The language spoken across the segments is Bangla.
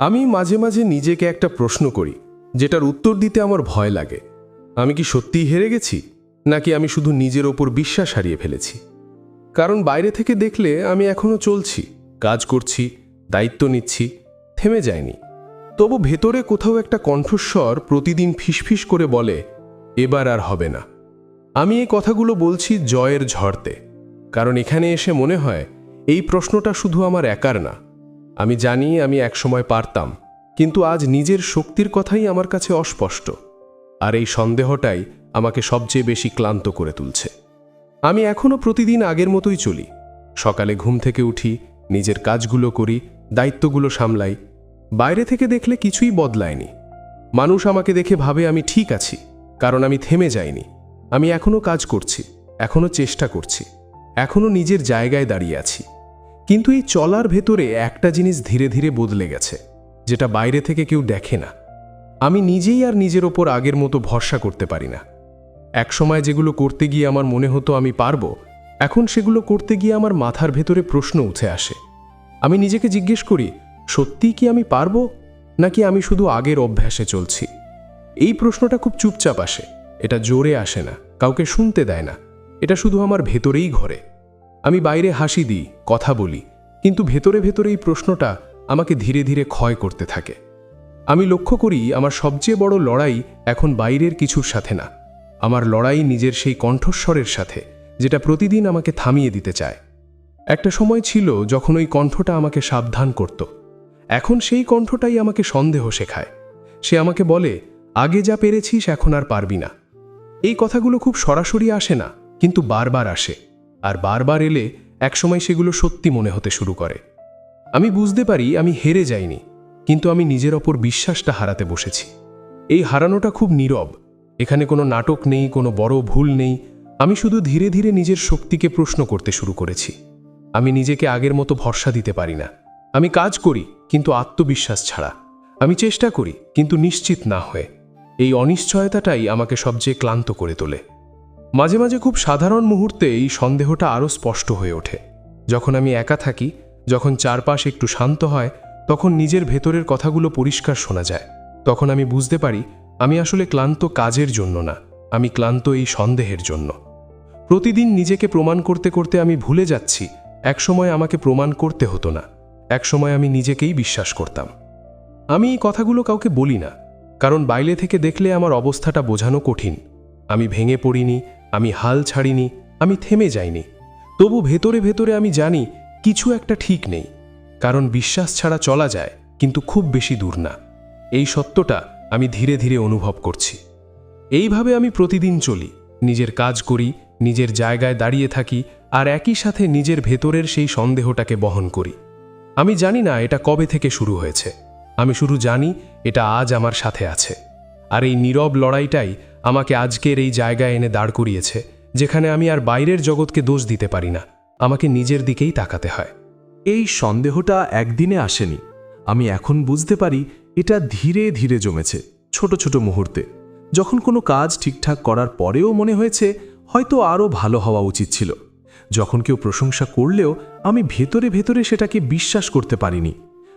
আমি মাঝে মাঝে নিজেকে একটা প্রশ্ন করি, যেটার উত্তর দিতে আমার ভয় লাগে। আমি কি সত্যিই হেরে গেছি, নাকি আমি শুধু নিজের ওপর বিশ্বাস হারিয়ে ফেলেছি? কারণ বাইরে থেকে দেখলে আমি এখনও চলছি, কাজ করছি, দায়িত্ব নিচ্ছি, থেমে যায়নি তবু ভেতরে কোথাও একটা কণ্ঠস্বর প্রতিদিন ফিসফিস করে বলে, এবার আর হবে না। আমি এই কথাগুলো বলছি জয়ের ঝড়তে, কারণ এখানে এসে মনে হয়, এই প্রশ্নটা শুধু আমার একার না আমি জানি আমি একসময় পারতাম, কিন্তু আজ নিজের শক্তির কথাই আমার কাছে অস্পষ্ট, আর এই সন্দেহটাই আমাকে সবচেয়ে বেশি ক্লান্ত করে তুলছে। আমি এখনও প্রতিদিন আগের মতোই চলি, সকালে ঘুম থেকে উঠি, নিজের কাজগুলো করি, দায়িত্বগুলো সামলাই, বাইরে থেকে দেখলে কিছুই বদলায়নি। মানুষ আমাকে দেখে ভাবে আমি ঠিক আছি, কারণ আমি থেমে যাইনি। আমি এখনও কাজ করছি এখনও চেষ্টা করছি এখনও নিজের জায়গায় দাঁড়িয়ে আছি। কিন্তু এই চলার ভেতরে একটা জিনিস ধীরে ধীরে বদলে গেছে, যেটা বাইরে থেকে কেউ দেখে না। আমি নিজেই আর নিজের ওপর আগের মতো ভরসা করতে পারি না। একসময় যেগুলো করতে গিয়ে আমার মনে হতো আমি পারব, এখন সেগুলো করতে গিয়ে আমার মাথার ভেতরে প্রশ্ন উঠে আসে। আমি নিজেকে জিজ্ঞেস করি, সত্যিই কি আমি পারব? নাকি আমি শুধু আগের অভ্যাসে চলছি? এই প্রশ্নটা খুব চুপচাপ আসে। এটা জোরে আসে না, কাউকে শুনতে দেয় না। এটা শুধু আমার ভেতরেই ঘরে। আমি বাইরে হাসি দিই, কথা বলি, কিন্তু ভেতরে ভেতরে এই প্রশ্নটা আমাকে ধীরে ধীরে ক্ষয় করতে থাকে। আমি লক্ষ্য করি আমার সবচেয়ে বড় লড়াই এখন বাইরের কিছুর সাথে না। আমার লড়াই নিজের সেই কণ্ঠস্বরের সাথে, যেটা প্রতিদিন আমাকে থামিয়ে দিতে চায়। একটা সময় ছিল যখন ওই কণ্ঠটা আমাকে সাবধান করত। এখন সেই কণ্ঠটাই আমাকে সন্দেহ শেখায়। সে আমাকে বলে, আগে যা পেরেছিস এখন আর পারবি না। এই কথাগুলো খুব সরাসরি আসে না, কিন্তু বারবার আসে। আর বারবার এলে একসময় সেগুলো সত্যি মনে হতে শুরু করে। আমি বুঝতে পারি আমি হেরে যাইনি, কিন্তু আমি নিজের ওপর বিশ্বাসটা হারাতে বসেছি। এই হারানোটা খুব নীরব, এখানে কোনো নাটক নেই, কোনো বড় ভুল নেই, আমি শুধু ধীরে ধীরে নিজের শক্তিকে প্রশ্ন করতে শুরু করেছি। আমি নিজেকে আগের মতো ভরসা দিতে পারি না। আমি কাজ করি, কিন্তু আত্মবিশ্বাস ছাড়া। আমি চেষ্টা করি, কিন্তু নিশ্চিত না হয়ে। এই অনিশ্চয়তাটাই আমাকে সবচেয়ে ক্লান্ত করে তোলে। মাঝে মাঝে খুব সাধারণ মুহূর্তে এই সন্দেহটা আরও স্পষ্ট হয়ে ওঠে। যখন আমি একা থাকি, যখন চারপাশ একটু শান্ত হয়, তখন নিজের ভেতরের কথাগুলো পরিষ্কার শোনা যায়। তখন আমি বুঝতে পারি, আমি আসলে ক্লান্ত কাজের জন্য না, আমি ক্লান্ত এই সন্দেহের জন্য। প্রতিদিন নিজেকে প্রমাণ করতে করতে আমি ভুলে যাচ্ছি, একসময় আমাকে প্রমাণ করতে হতো না, একসময় আমি নিজেকেই বিশ্বাস করতাম। আমি এই কথাগুলো কাউকে বলি না, কারণ বাইরে থেকে দেখলে আমার অবস্থাটা বোঝানো কঠিন। আমি ভেঙে পড়িনি আমি হাল ছাড়িনি, আমি থেমে যাইনি। তবু ভেতরে ভেতরে আমি জানি কিছু একটা ঠিক নেই। কারণ বিশ্বাস ছাড়া চলা যায়, কিন্তু খুব বেশি দূর না। এই সত্যটা আমি ধীরে ধীরে অনুভব করছি। এইভাবে আমি প্রতিদিন চলি, নিজের কাজ করি, নিজের জায়গায় দাঁড়িয়ে থাকি, আর একই সাথে নিজের ভেতরের সেই সন্দেহটাকে বহন করি। আমি জানি না এটা কবে থেকে শুরু হয়েছে। আমি শুধু জানি এটা আজ আমার সাথে আছে। আর এই নীরব লড়াইটাই আমাকে আজকের এই জায়গায় এনে দাঁড় করিয়েছে, যেখানে আমি আর বাইরের জগৎকে দোষ দিতে পারি না। আমাকে নিজের দিকেই তাকাতে হয়। এই সন্দেহটা একদিনে আসেনি। আমি এখন বুঝতে পারি এটা ধীরে ধীরে জমেছে, ছোট ছোট মুহূর্তে। যখন কোনো কাজ ঠিকঠাক করার পরেও মনে হয়েছে, হয়তো আরও ভালো হওয়া উচিত ছিল। যখন কেউ প্রশংসা করলেও আমি ভেতরে ভেতরে সেটাকে বিশ্বাস করতে পারিনি।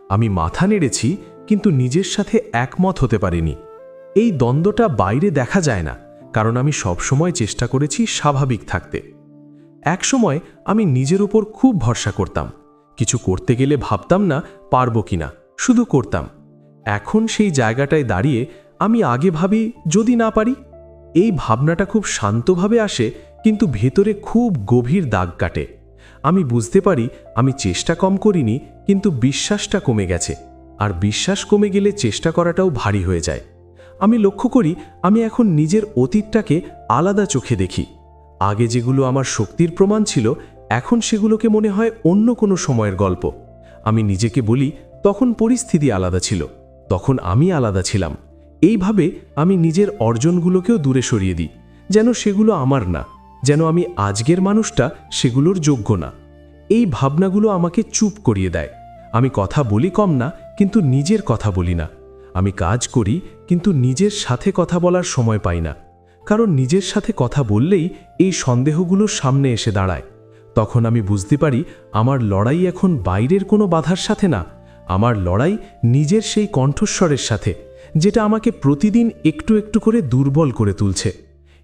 আমি মাথা নেড়েছি, কিন্তু নিজের সাথে একমত হতে পারিনি। এই দ্বন্দ্বটা বাইরে দেখা যায় না, কারণ আমি সবসময় চেষ্টা করেছি স্বাভাবিক থাকতে। একসময় আমি নিজের উপর খুব ভরসা করতাম। কিছু করতে গেলে ভাবতাম না, পারব কিনা শুধু করতাম। এখন সেই জায়গাটায় দাঁড়িয়ে আমি আগে ভাবি, যদি না পারি? এই ভাবনাটা খুব শান্তভাবে আসে, কিন্তু ভেতরে খুব গভীর দাগ কাটে। আমি বুঝতে পারি, আমি চেষ্টা কম করিনি, কিন্তু বিশ্বাসটা কমে গেছে। আর বিশ্বাস কমে গেলে চেষ্টা করাটাও ভারী হয়ে যায়। আমি লক্ষ্য করি আমি এখন নিজের অতীতটাকে আলাদা চোখে দেখি। আগে যেগুলো আমার শক্তির প্রমাণ ছিল, এখন সেগুলোকে মনে হয় অন্য কোনো সময়ের গল্প। আমি নিজেকে বলি, তখন পরিস্থিতি আলাদা ছিল, তখন আমি আলাদা ছিলাম। এইভাবে আমি নিজের অর্জনগুলোকেও দূরে সরিয়ে দিই, যেন সেগুলো আমার না, যেন আমি আজকের মানুষটা সেগুলোর যোগ্য না। এই ভাবনাগুলো আমাকে চুপ করিয়ে দেয়। আমি কথা বলি কম না, কিন্তু নিজের কথা বলি না। আমি কাজ করি, কিন্তু নিজের সাথে কথা বলার সময় পাই না। কারণ নিজের সাথে কথা বললেই এই সন্দেহগুলো সামনে এসে দাঁড়ায়। তখন আমি বুঝতে পারি, আমার লড়াই এখন বাইরের কোনো বাধার সাথে না। আমার লড়াই নিজের সেই কণ্ঠস্বরের সাথে, যেটা আমাকে প্রতিদিন একটু একটু করে দুর্বল করে তুলছে।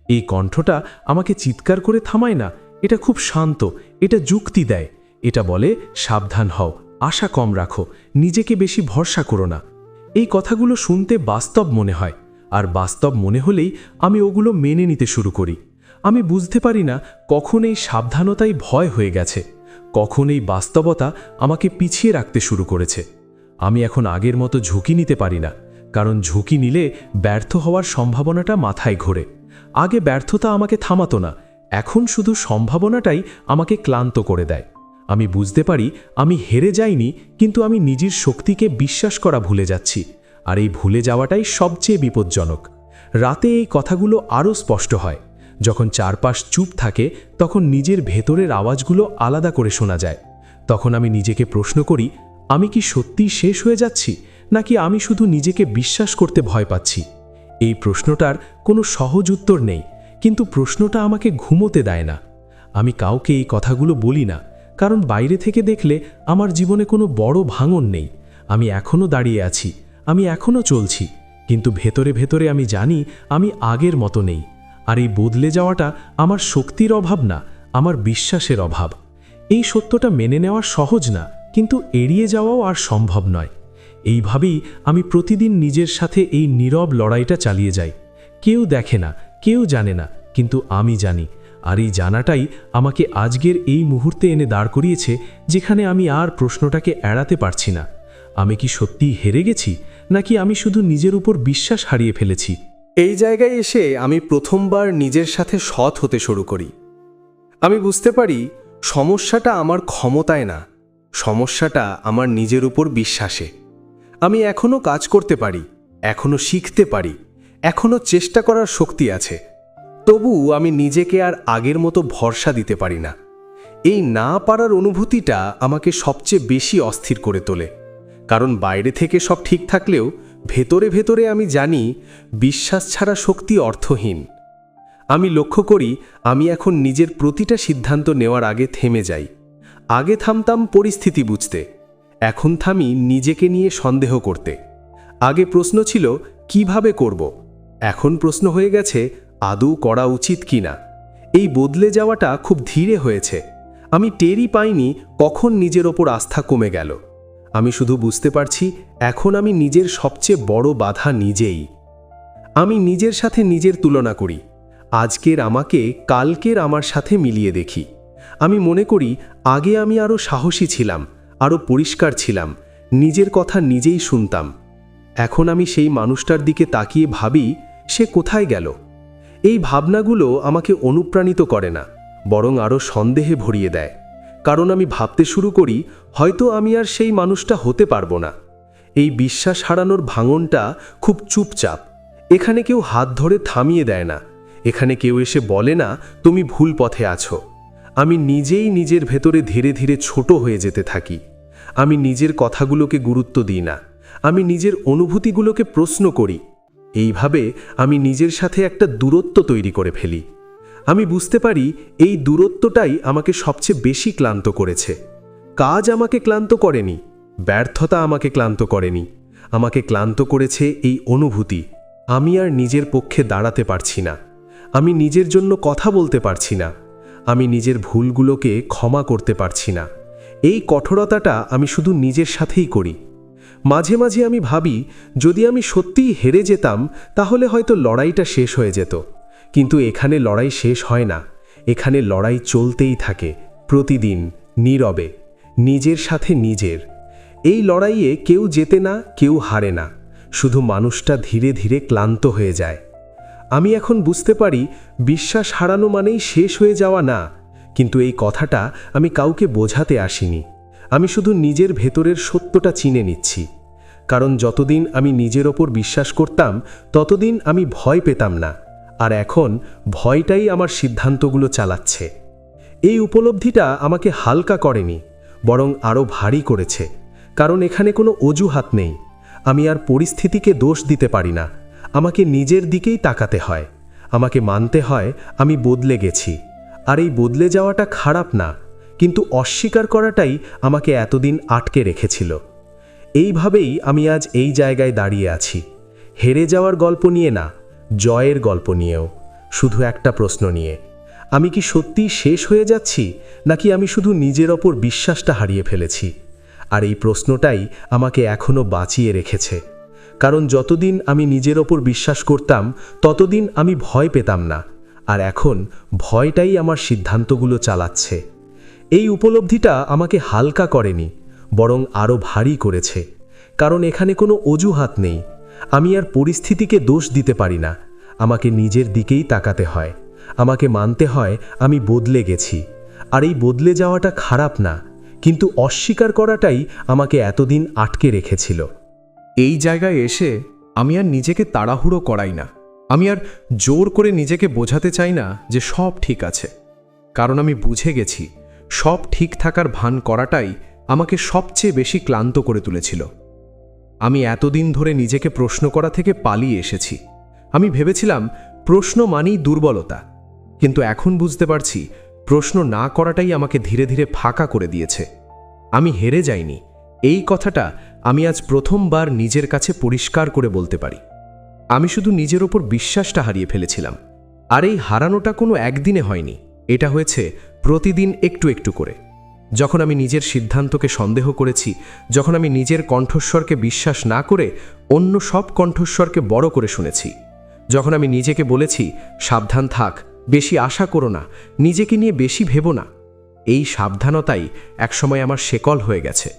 এই কণ্ঠটা আমাকে চিৎকার করে থামায় না, এটা খুব শান্ত, এটা যুক্তি দেয়। এটা বলে, সাবধান হও, আশা কম রাখো, নিজেকে বেশি ভরসা করো না। এই কথাগুলো শুনতে বাস্তব মনে হয়, আর বাস্তব মনে হলেই আমি ওগুলো মেনে নিতে শুরু করি। আমি বুঝতে পারি না কখন এই সাবধানতাই ভয় হয়ে গেছে, কখন এই বাস্তবতা আমাকে পিছিয়ে রাখতে শুরু করেছে। আমি এখন আগের মতো ঝুঁকি নিতে পারি না, কারণ ঝুঁকি নিলে ব্যর্থ হওয়ার সম্ভাবনাটা মাথায় ঘোরে। আগে ব্যর্থতা আমাকে থামাতো না, এখন শুধু সম্ভাবনাটাই আমাকে ক্লান্ত করে দেয়। আমি বুঝতে পারি আমি হেরে যাইনি, কিন্তু আমি নিজের শক্তিকে বিশ্বাস করা ভুলে যাচ্ছি, আর এই ভুলে যাওয়াটাই সবচেয়ে বিপজ্জনক। রাতে এই কথাগুলো আরও স্পষ্ট হয়। যখন চারপাশ চুপ থাকে, তখন নিজের ভেতরের আওয়াজগুলো আলাদা করে শোনা যায়। তখন আমি নিজেকে প্রশ্ন করি, আমি কি সত্যিই শেষ হয়ে যাচ্ছি, নাকি আমি শুধু নিজেকে বিশ্বাস করতে ভয় পাচ্ছি? এই প্রশ্নটার কোনো সহজ উত্তর নেই, কিন্তু প্রশ্নটা আমাকে ঘুমোতে দেয় না। আমি কাউকে এই কথাগুলো বলি না কারণ বাইরে থেকে দেখলে আমার জীবনে কোনো বড় ভাঙন নেই। আমি এখনও দাঁড়িয়ে আছি, আমি এখনও চলছি, কিন্তু ভেতরে ভেতরে আমি জানি আমি আগের মতো নেই। আর এই বদলে যাওয়াটা আমার শক্তির অভাব না, আমার বিশ্বাসের অভাব। এই সত্যটা মেনে নেওয়া সহজ না, কিন্তু এড়িয়ে যাওয়াও আর সম্ভব নয়। এইভাবেই আমি প্রতিদিন নিজের সাথে এই নীরব লড়াইটা চালিয়ে যাই। কেউ দেখে না, কেউ জানে না, কিন্তু আমি জানি আর এই জানাটাই আমাকে আজকের এই মুহূর্তে এনে দাঁড় করিয়েছে, যেখানে আমি আর প্রশ্নটাকে এড়াতে পারছি না। আমি কি সত্যিই হেরে গেছি, নাকি আমি শুধু নিজের উপর বিশ্বাস হারিয়ে ফেলেছি? এই জায়গায় এসে আমি প্রথমবার নিজের সাথে সৎ হতে শুরু করি। আমি বুঝতে পারি, সমস্যাটা আমার ক্ষমতায় না, সমস্যাটা আমার নিজের উপর বিশ্বাসে। আমি এখনও কাজ করতে পারি এখনও শিখতে পারি এখনও চেষ্টা করার শক্তি আছে। তবু আমি নিজেকে আর আগের মতো ভরসা দিতে পারি না। এই না পারার অনুভূতিটা আমাকে সবচেয়ে বেশি অস্থির করে তোলে। কারণ বাইরে থেকে সব ঠিক থাকলেও ভেতরে ভেতরে আমি জানি বিশ্বাস ছাড়া শক্তি অর্থহীন। আমি লক্ষ্য করি আমি এখন নিজের প্রতিটা সিদ্ধান্ত নেওয়ার আগে থেমে যাই। আগে থামতাম পরিস্থিতি বুঝতে, এখন থামি নিজেকে নিয়ে সন্দেহ করতে। আগে প্রশ্ন ছিল, কীভাবে করব? এখন প্রশ্ন হয়ে গেছে আদৌ করা উচিত কিনা এই বদলে যাওয়াটা খুব ধীরে হয়েছে। আমি টেরই পাইনি কখন নিজের ওপর আস্থা কমে গেল। আমি শুধু বুঝতে পারছি এখন আমি নিজের সবচেয়ে বড় বাধা নিজেই। আমি নিজের সাথে নিজের তুলনা করি। আজকের আমাকে কালকের আমার সাথে মিলিয়ে দেখি। আমি মনে করি আগে আমি আরও সাহসী ছিলাম আরও পরিষ্কার ছিলাম, নিজের কথা নিজেই শুনতাম। এখন আমি সেই মানুষটার দিকে তাকিয়ে ভাবি সে কোথায় গেল। এই ভাবনাগুলো আমাকে অনুপ্রাণিত করে না, বরং আরও সন্দেহে ভরিয়ে দেয়। কারণ আমি ভাবতে শুরু করি, হয়তো আমি আর সেই মানুষটা হতে পারব না। এই বিশ্বাস হারানোর ভাঙনটা খুব চুপচাপ। এখানে কেউ হাত ধরে থামিয়ে দেয় না। এখানে কেউ এসে বলে না, তুমি ভুল পথে আছো। আমি নিজেই নিজের ভেতরে ধীরে ধীরে ছোট হয়ে যেতে থাকি। আমি নিজের কথাগুলোকে গুরুত্ব দিই না। আমি নিজের অনুভূতিগুলোকে প্রশ্ন করি। এইভাবে আমি নিজের সাথে একটা দূরত্ব তৈরি করে ফেলি। আমি বুঝতে পারি এই দূরত্বটাই আমাকে সবচেয়ে বেশি ক্লান্ত করেছে। কাজ আমাকে ক্লান্ত করেনি, ব্যর্থতা আমাকে ক্লান্ত করেনি, আমাকে ক্লান্ত করেছে এই অনুভূতি। আমি আর নিজের পক্ষে দাঁড়াতে পারছি না, আমি নিজের জন্য কথা বলতে পারছি না, আমি নিজের ভুলগুলোকে ক্ষমা করতে পারছি না। এই কঠোরতাটা আমি শুধু নিজের সাথেই করি। মাঝে মাঝে আমি ভাবি, যদি আমি সত্যিই হেরে যেতাম, তাহলে হয়তো লড়াইটা শেষ হয়ে যেত। কিন্তু এখানে লড়াই শেষ হয় না। এখানে লড়াই চলতেই থাকে, প্রতিদিন, নীরবে, নিজের সাথে নিজের। এই লড়াইয়ে কেউ জেতে না, কেউ হারে না। শুধু মানুষটা ধীরে ধীরে ক্লান্ত হয়ে যায়। আমি এখন বুঝতে পারি, বিশ্বাস হারানো মানেই শেষ হয়ে যাওয়া না। কিন্তু এই কথাটা আমি কাউকে বোঝাতে আসিনি। আমি শুধু নিজের ভেতরের সত্যটা চিনে নিচ্ছি। কারণ যতদিন আমি নিজের ওপর বিশ্বাস করতাম, ততদিন আমি ভয় পেতাম না। আর এখন ভয়টাই আমার সিদ্ধান্তগুলো চালাচ্ছে। এই উপলব্ধিটা আমাকে হালকা করেনি, বরং আরও ভারী করেছে। কারণ এখানে কোনো অজুহাত নেই। আমি আর পরিস্থিতিকে দোষ দিতে পারি না। আমাকে নিজের দিকেই তাকাতে হয়। আমাকে মানতে হয় আমি বদলে গেছি। আর এই বদলে যাওয়াটা খারাপ না। কিন্তু অস্বীকার করাটাই আমাকে এতদিন আটকে রেখেছিল। এইভাবেই আমি আজ এই জায়গায় দাঁড়িয়ে আছি। হেরে যাওয়ার গল্প নিয়ে না, জয়ের গল্প নিয়েও। শুধু একটা প্রশ্ন নিয়ে, আমি কি সত্যিই শেষ হয়ে যাচ্ছি, নাকি আমি শুধু নিজের ওপর বিশ্বাসটা হারিয়ে ফেলেছি? আর এই প্রশ্নটাই আমাকে এখনও বাঁচিয়ে রেখেছে। কারণ যতদিন আমি নিজের ওপর বিশ্বাস করতাম, ততদিন আমি ভয় পেতাম না। আর এখন ভয়টাই আমার সিদ্ধান্তগুলো চালাচ্ছে। এই উপলব্ধিটা আমাকে হালকা করেনি, বরং আরও ভারী করেছে, কারণ এখানে কোনো অজুহাত নেই। আমি আর পরিস্থিতিকে দোষ দিতে পারি না, আমাকে নিজের দিকেই তাকাতে হয়, আমাকে মানতে হয় আমি বদলে গেছি। আর এই বদলে যাওয়াটা খারাপ না, কিন্তু অস্বীকার করাটাই আমাকে এতদিন আটকে রেখেছিল। এই জায়গায় এসে আমি আর নিজেকে তাড়াহুড়ো করাই না, আমি আর জোর করে নিজেকে বোঝাতে চাই না যে সব ঠিক আছে, কারণ আমি বুঝে গেছি সব ঠিক থাকার ভান করাটাই আমাকে সবচেয়ে বেশি ক্লান্ত করে তুলেছিল। আমি এতদিন ধরে নিজেকে প্রশ্ন করা থেকে পালিয়ে এসেছি। আমি ভেবেছিলাম, প্রশ্ন মানেই দুর্বলতা। কিন্তু এখন বুঝতে পারছি, প্রশ্ন না করাটাই আমাকে ধীরে ধীরে ফাঁকা করে দিয়েছে। আমি হেরে যাইনি। এই কথাটা আমি আজ প্রথমবার নিজের কাছে পরিষ্কার করে বলতে পারি। আমি শুধু নিজের ওপর বিশ্বাসটা হারিয়ে ফেলেছিলাম। আর এই হারানোটা কোনো একদিনে হয়নি। এটা হয়েছে প্রতিদিন একটু একটু করে। যখন আমি নিজের সিদ্ধান্তকে সন্দেহ করেছি, যখন আমি নিজের কণ্ঠস্বরকে বিশ্বাস না করে অন্য সব কণ্ঠস্বরকে বড় করে শুনেছি, যখন আমি নিজেকে বলেছি, সাবধান থাক, বেশি আশা করো না, নিজেকে নিয়ে বেশি ভেবো না। এই সাবধানতাই একসময় আমার শেকল হয়ে গেছে।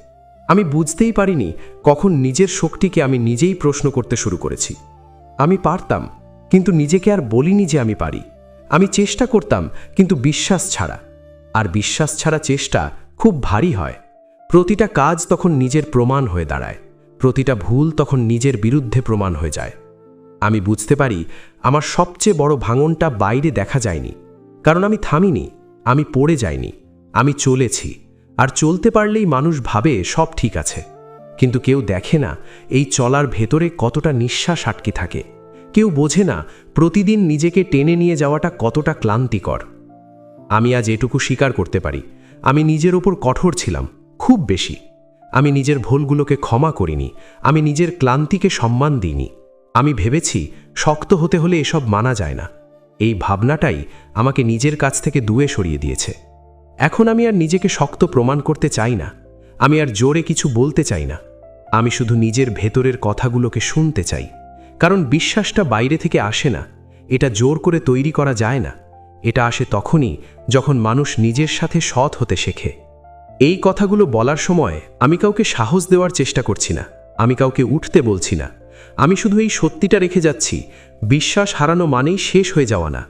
আমি বুঝতেই পারিনি কখন নিজের শক্তিকে আমি নিজেই প্রশ্ন করতে শুরু করেছি। আমি পারতাম, কিন্তু নিজেকে আর বলিনি যে আমি পারি। আমি চেষ্টা করতাম, কিন্তু বিশ্বাস ছাড়া। আর বিশ্বাস ছাড়া চেষ্টা খুব ভারী হয়। প্রতিটা কাজ তখন নিজের প্রমাণ হয়ে দাঁড়ায়। প্রতিটা ভুল তখন নিজের বিরুদ্ধে প্রমাণ হয়ে যায়। আমি বুঝতে পারি, আমার সবচেয়ে বড় ভাঙনটা বাইরে দেখা যায়নি। কারণ আমি থামিনি, আমি পড়ে যাইনি, আমি চলেছি। আর চলতে পারলেই মানুষ ভাবে সব ঠিক আছে। কিন্তু কেউ দেখে না এই চলার ভেতরে কতটা নিঃশ্বাস আটকে থাকে। কেউ বোঝে না, প্রতিদিন নিজেকে টেনে নিয়ে যাওয়াটা কতটা ক্লান্তিকর। আমি আজ এটুকু স্বীকার করতে পারি। আমি নিজের ওপর কঠোর ছিলাম, খুব বেশি। আমি নিজের ভুলগুলোকে ক্ষমা করিনি, আমি নিজের ক্লান্তিকে সম্মান দিইনি। আমি ভেবেছি, শক্ত হতে হলে এসব মানা যায় না। এই ভাবনাটাই আমাকে নিজের কাছ থেকে দূরে সরিয়ে দিয়েছে। এখন আমি আর নিজেকে শক্ত প্রমাণ করতে চাই না। আমি আর জোরে কিছু বলতে চাই না। আমি শুধু নিজের ভেতরের কথাগুলোকে শুনতে চাই। কারণ বিশ্বাসটা বাইরে থেকে আসে না, এটা জোর করে তৈরি করা যায় না। এটা আসে তখনই যখন মানুষ নিজের সাথে সৎ হতে শেখে। এই কথাগুলো বলার সময় আমি কাউকে সাহস দেওয়ার চেষ্টা করছি না, আমি কাউকে উঠতে বলছি না। আমি শুধু এই সত্যিটা রেখে যাচ্ছি, বিশ্বাস হারানো মানেই শেষ হয়ে যাওয়া না।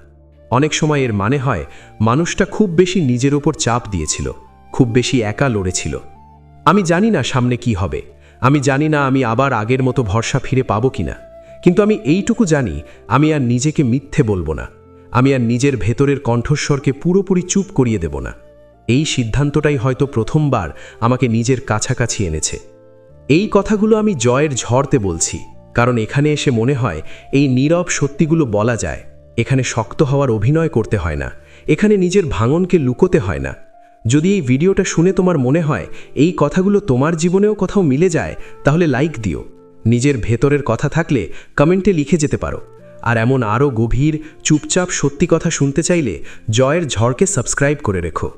অনেক সময় এর মানে হয়, মানুষটা খুব বেশি নিজের ওপর চাপ দিয়েছিল, খুব বেশি একা লড়েছিল। আমি জানি না সামনে কি হবে, আমি জানি না আমি আবার আগের মতো ভরসা ফিরে পাবো কিনা, কিন্তু আমি এইটুকু জানি, আমি আর নিজেকে মিথ্যে বলব না। আমি আর নিজের ভেতরের কণ্ঠস্বরকে পুরোপুরি চুপ করিয়ে দেব না। এই সিদ্ধান্তটাই হয়তো প্রথমবার আমাকে নিজের কাছাকাছি এনেছে। এই কথাগুলো আমি জয়ের ঝড়তে বলছি, কারণ এখানে এসে মনে হয় এই নীরব সত্যিগুলো বলা যায়। এখানে শক্ত হওয়ার অভিনয় করতে হয় না, এখানে নিজের ভাঙনকে লুকোতে হয় না। যদি এই ভিডিওটা শুনে তোমার মনে হয় এই কথাগুলো তোমার জীবনেও কোথাও মিলে যায়, তাহলে লাইক দিও। নিজের ভেতরের কথা থাকলে কমেন্টে লিখে যেতে পারো। আর এমন আরও গভীর, চুপচাপ সত্যি কথা শুনতে চাইলে জয়ের ঝড়কে সাবস্ক্রাইব করে রেখো।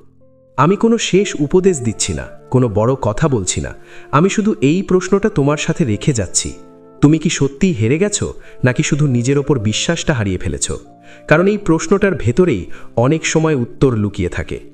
আমি কোনো শেষ উপদেশ দিচ্ছি না, কোনো বড় কথা বলছি না। আমি শুধু এই প্রশ্নটা তোমার সাথে রেখে যাচ্ছি। তুমি কি সত্যিই হেরে গেছো, নাকি শুধু নিজের ওপর বিশ্বাসটা হারিয়ে ফেলেছ? কারণ এই প্রশ্নটার ভেতরেই অনেক সময় উত্তর লুকিয়ে থাকে।